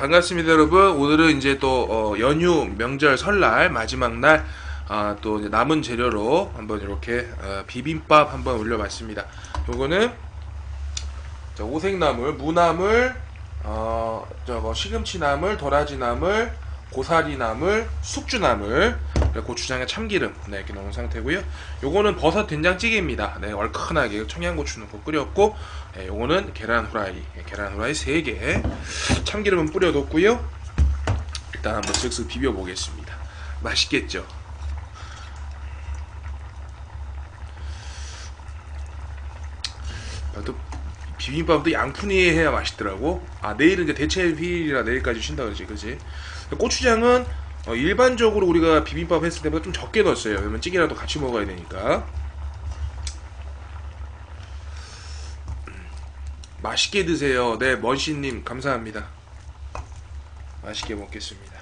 반갑습니다, 여러분. 오늘은 이제 또 어, 연휴 명절 설날 마지막 날. 아, 또 남은 재료로 한번 이렇게 어, 비빔밥 한번 올려봤습니다. 요거는 자, 오색나물, 무나물, 어, 저거 시금치나물, 도라지나물, 고사리나물, 숙주나물, 고추장에 참기름 네, 이렇게 넣은 상태고요. 요거는 버섯 된장찌개입니다. 네, 얼큰하게 청양고추 넣고 끓였고, 네, 요거는 계란 후라이, 네, 계란 후라이 3개, 참기름은 뿌려뒀고요. 일단 한번 쓱쓱 비벼 보겠습니다. 맛있겠죠? 아, 또 비빔밥도 양푼이 해야 맛있더라고. 아 내일은 이제 대체 휴일이라 내일까지 쉰다 그러지, 그지? 고추장은 어, 일반적으로 우리가 비빔밥 했을 때보다 좀 적게 넣었어요. 왜냐면 찌개라도 같이 먹어야 되니까. 맛있게 드세요. 네, 먼씨님 감사합니다. 맛있게 먹겠습니다.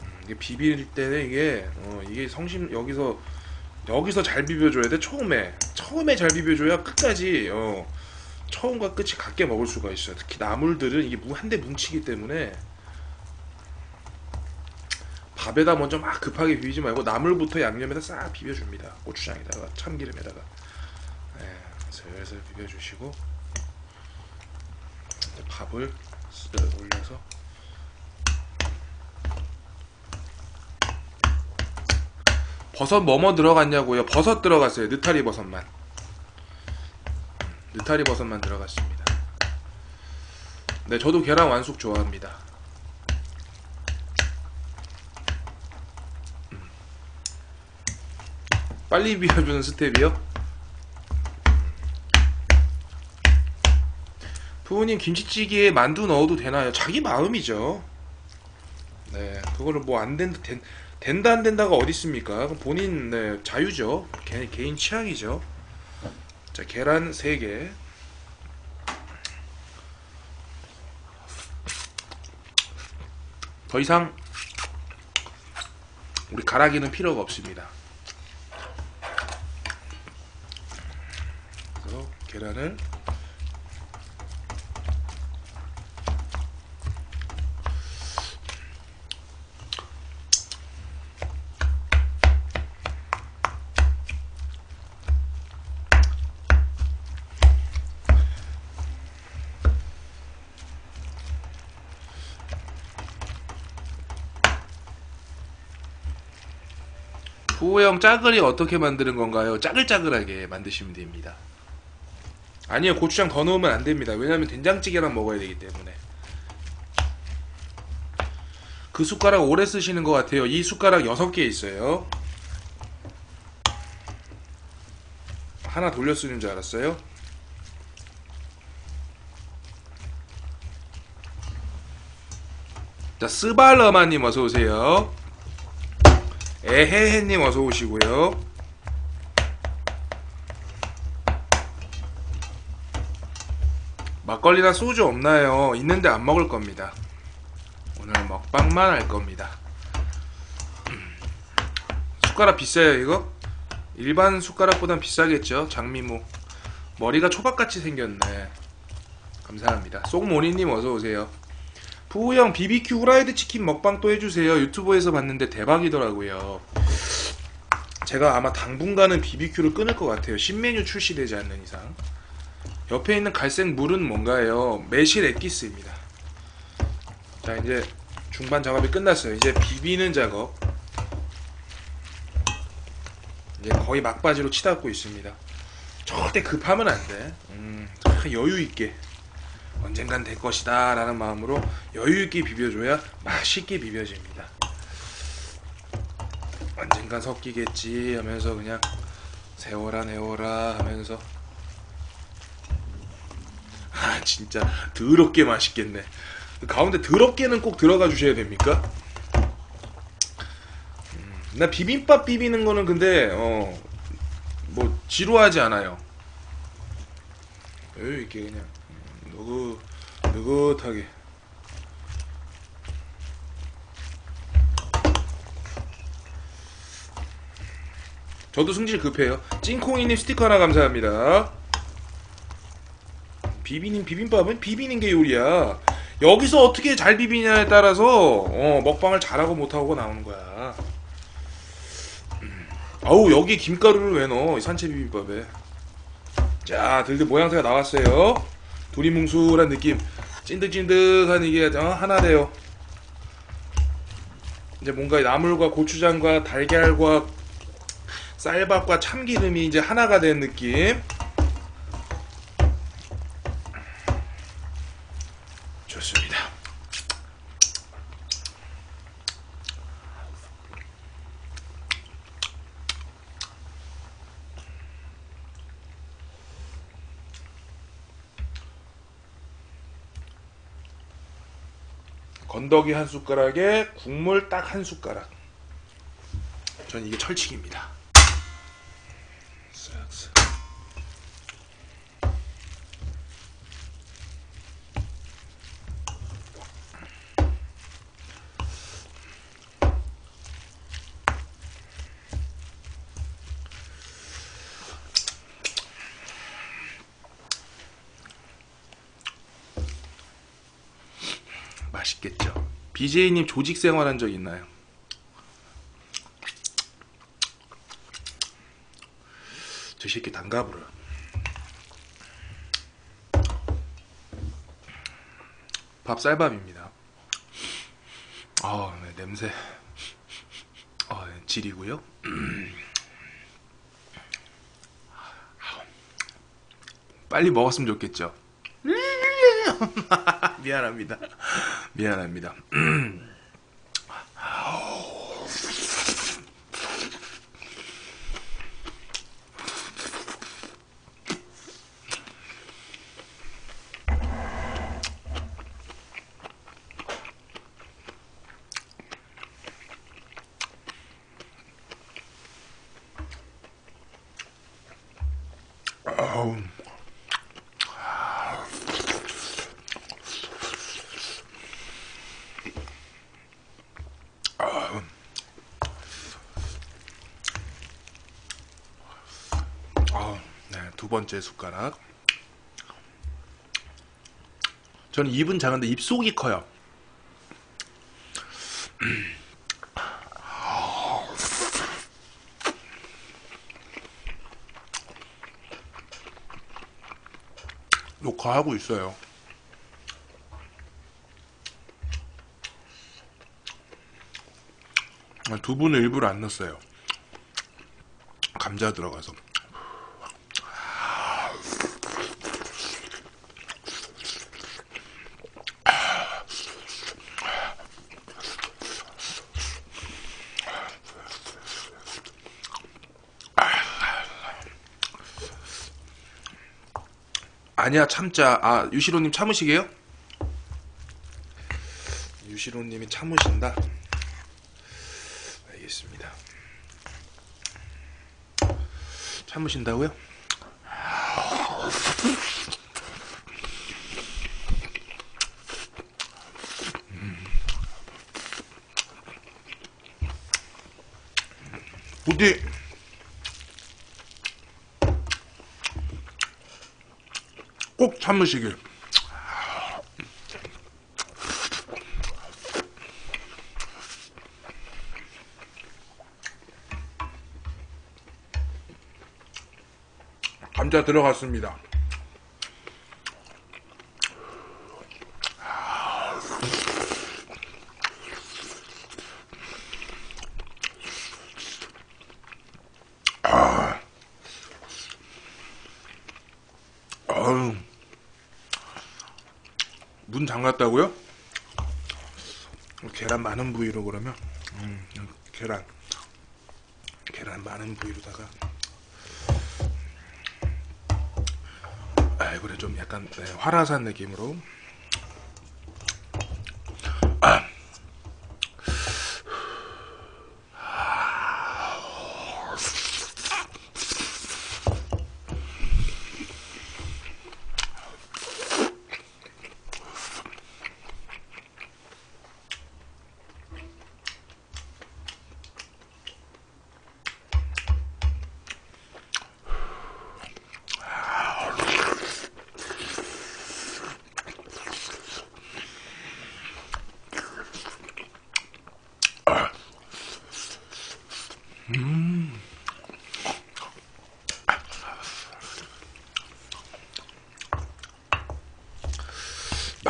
음, 이게 비빌 때는 이게 어, 이게 성심 여기서 여기서 잘 비벼줘야 돼 처음에 처음에 잘 비벼줘야 끝까지 어, 처음과 끝이 같게 먹을 수가 있어요. 특히 나물들은 이게 한대 뭉치기 때문에 밥에다 먼저 막 급하게 비비지 말고 나물부터 양념에다 싹 비벼줍니다. 고추장에다가 참기름에다가 네, 슬슬 비벼주시고 밥을 쓱 올려서 버섯 뭐뭐 들어갔냐고요? 버섯 들어갔어요. 느타리 버섯만. 느타리 버섯만 들어갔습니다. 네, 저도 계란 완숙 좋아합니다. 음. 빨리 비워주는 스텝이요? 부모님 김치찌개에 만두 넣어도 되나요? 자기 마음이죠. 네, 그거를 뭐 안 된다, 된, 된다 안 된다가 어디 있습니까? 본인 네, 자유죠. 개, 개인 취향이죠. 자, 계란 3개. 더 이상 우리 가라기는 필요가 없습니다. 그래서 계란을 부호형 짜글이 어떻게 만드는 건가요? 짜글짜글하게 만드시면 됩니다. 아니요, 고추장 더 넣으면 안 됩니다. 왜냐하면 된장찌개랑 먹어야 되기 때문에. 그 숟가락 오래 쓰시는 것 같아요. 이 숟가락 6개 있어요. 하나 돌려 쓰는 줄 알았어요? 자, 스발러마님 어서오세요. 에헤헤님 어서 오시고요. 막걸리나 소주 없나요? 있는데 안 먹을 겁니다. 오늘 먹방만 할 겁니다. 숟가락 비싸요 이거? 일반 숟가락보단 비싸겠죠? 장미무 머리가 초밥같이 생겼네. 감사합니다. 쏙모니님 어서 오세요. 부우형 BBQ 후라이드 치킨 먹방 또 해주세요. 유튜브에서 봤는데 대박이더라고요. 제가 아마 당분간은 BBQ를 끊을 것 같아요. 신메뉴 출시되지 않는 이상. 옆에 있는 갈색 물은 뭔가요? 매실 엑기스입니다. 자 이제 중반 작업이 끝났어요. 이제 비비는 작업. 이제 거의 막바지로 치닫고 있습니다. 절대 급하면 안 돼. 음, 여유 있게. 언젠간 될 것이다 라는 마음으로 여유있게 비벼줘야 맛있게 비벼집니다. 언젠간 섞이겠지 하면서 그냥 세워라 내워라 하면서. 아 진짜 더럽게 맛있겠네. 가운데 더럽게는 꼭 들어가 주셔야 됩니까? 음, 나 비빔밥 비비는 거는 근데 어 뭐 지루하지 않아요. 여유 있게 그냥 느긋, 느긋하게. 저도 승질 급해요. 찐콩이님 스티커 하나 감사합니다. 비비님 비빔밥은 비비는 게 요리야. 여기서 어떻게 잘 비비냐에 따라서 어, 먹방을 잘하고 못하고 나오는 거야. 음. 아우 여기 김가루를 왜 넣어? 이 산채 비빔밥에. 자, 들들 모양새가 나왔어요. 두리뭉술한 느낌. 찐득찐득한 이게 어, 하나 돼요. 이제 뭔가 나물과 고추장과 달걀과 쌀밥과 참기름이 이제 하나가 된 느낌. 좋습니다. 건더기 한 숟가락에 국물 딱 한 숟가락. 전 이게 철칙입니다. 쓱쓱. 맛있겠죠. BJ님 조직 생활한 적 있나요? 저 새끼 단가부를. 밥 쌀밥입니다. 아, 네, 냄새. 아, 네, 질이고요. 빨리 먹었으면 좋겠죠. 미안합니다. 미안합니다. 아우. 아, 네, 두 번째 숟가락. 저는 입은 작은데 입속이 커요. 녹화하고 있어요. 아, 두부는 일부러 안 넣었어요. 감자 들어가서. 아니야 참자. 아 유시로님 참으시게요? 유시로님이 참으신다. 알겠습니다. 참으신다고요? 부디 꼭 참으시길. 감자 들어갔습니다. 아유. 문 잠갔다고요? 계란 많은 부위로 그러면? 음, 계란. 계란 많은 부위로다가. 아 그래 좀 약간 네, 화라산 느낌으로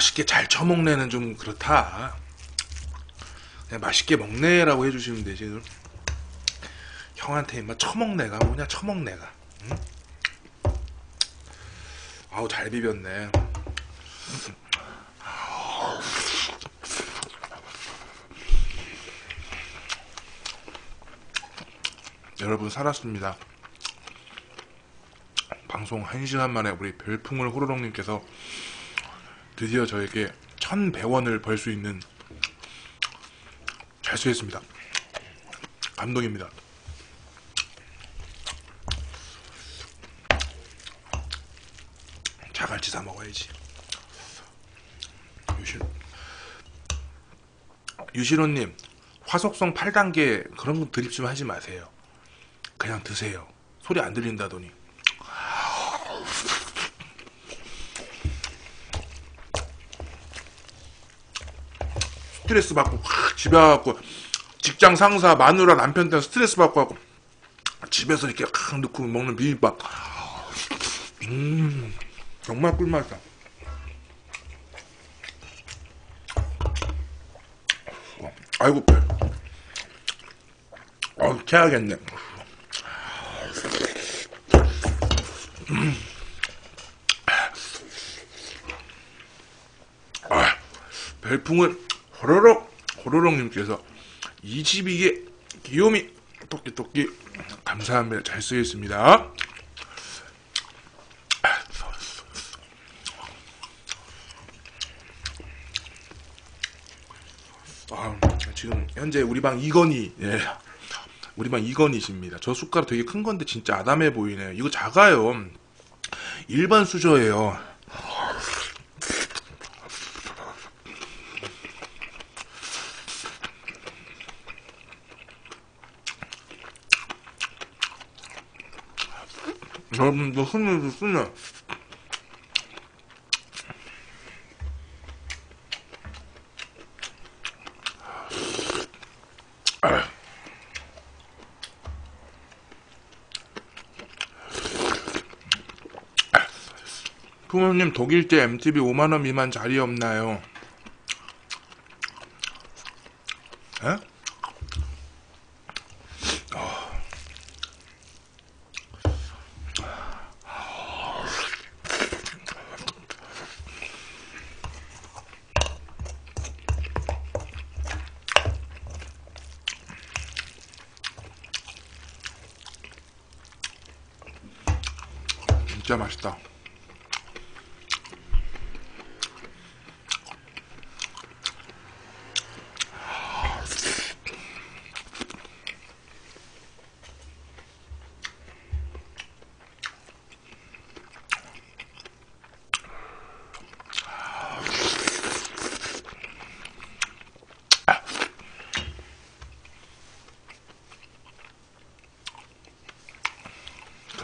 맛있게 잘 처먹네는 좀 그렇다. 그냥 맛있게 먹네라고 해주시면 되지. 형한테 임마 처먹네가 뭐냐 처먹네가. 응? 아우 잘 비볐네. 여러분 살았습니다. 방송 1시간 만에 우리 별풍을 호로록님께서 드디어 저에게 1100원을 벌 수 있는 잘 쓰겠습니다. 감동입니다. 자갈치 사 먹어야지. 유실 유실호님 화속성 8단계 그런 거 드립 좀 하지 마세요. 그냥 드세요. 소리 안 들린다더니. 스트레스 받고 확 집에 와갖고 직장 상사 마누라 남편 때문에 스트레스 받고 하고 집에서 이렇게 확 넣고 먹는 비빔밥. 음 정말 꿀맛이다. 아이고 배 어, 캐야겠네. 아, 별풍을 호로록 호로록님께서 이집 이게 귀요미 토끼 토끼 감사합니다 잘 쓰겠습니다. 아, 지금 현재 우리 방 이건희 예. 우리 방 이건희십니다. 저 숟가락 되게 큰 건데 진짜 아담해 보이네요. 이거 작아요. 일반 수저예요 여러분도 손으로 쓰면 부모님 독일제 MTV 5만원 미만 자리 없나요? 에? 진짜 맛있다.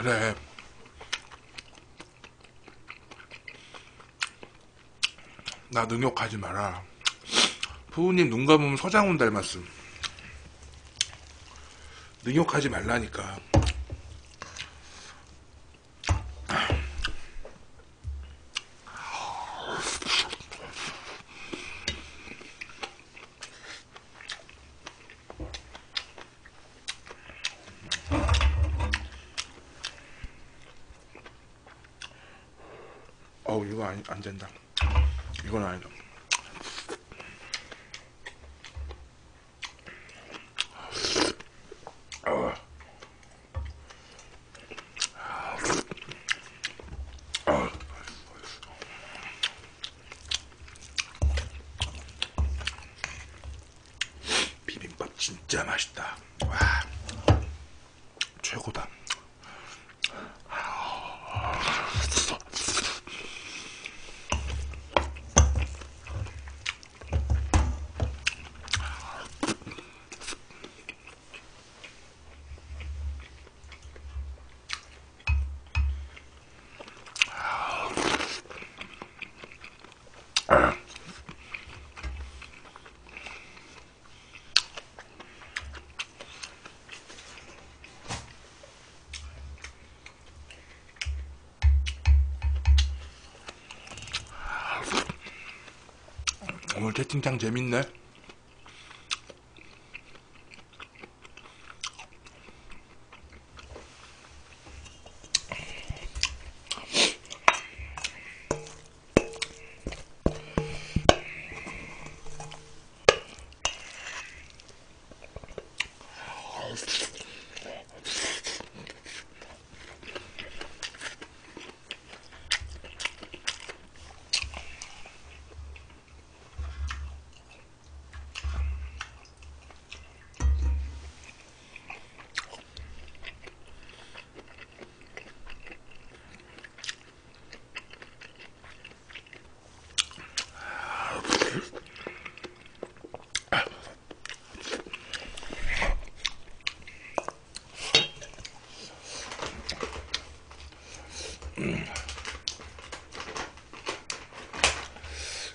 그래. 나 능욕하지 마라. 부모님 눈 감으면 서장훈 닮았음. 능욕하지 말라니까. 이거 아니, 안 된다. 이건 아니다. 비빔밥 진짜 맛있다. 채팅창 재밌네.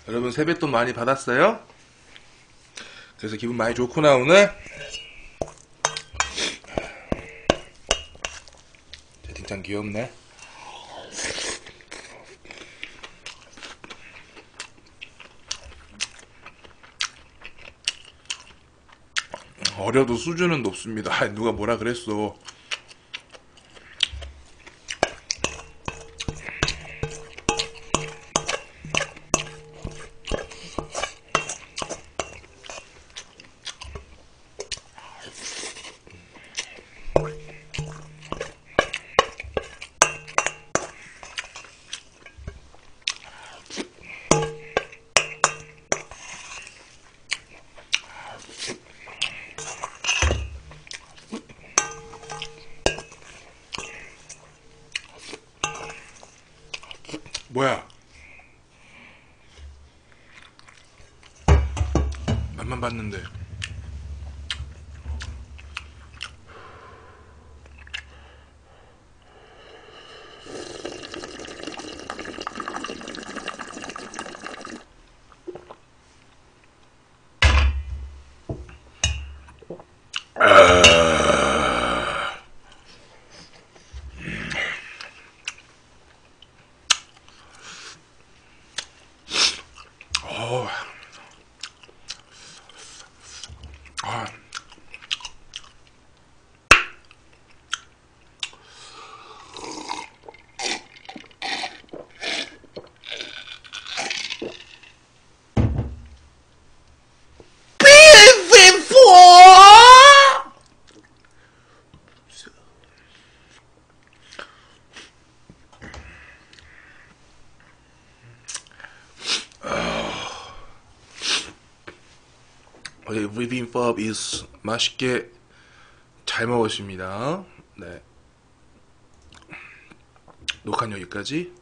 여러분 세뱃돈 많이 받았어요? 그래서 기분 많이 좋구나 오늘. 채팅창 귀엽네. 어려도 수준은 높습니다. 아, 누가 뭐라 그랬어. 비빔밥 is 맛있게 잘 먹었습니다. 네. 녹화는 여기까지. 뿅!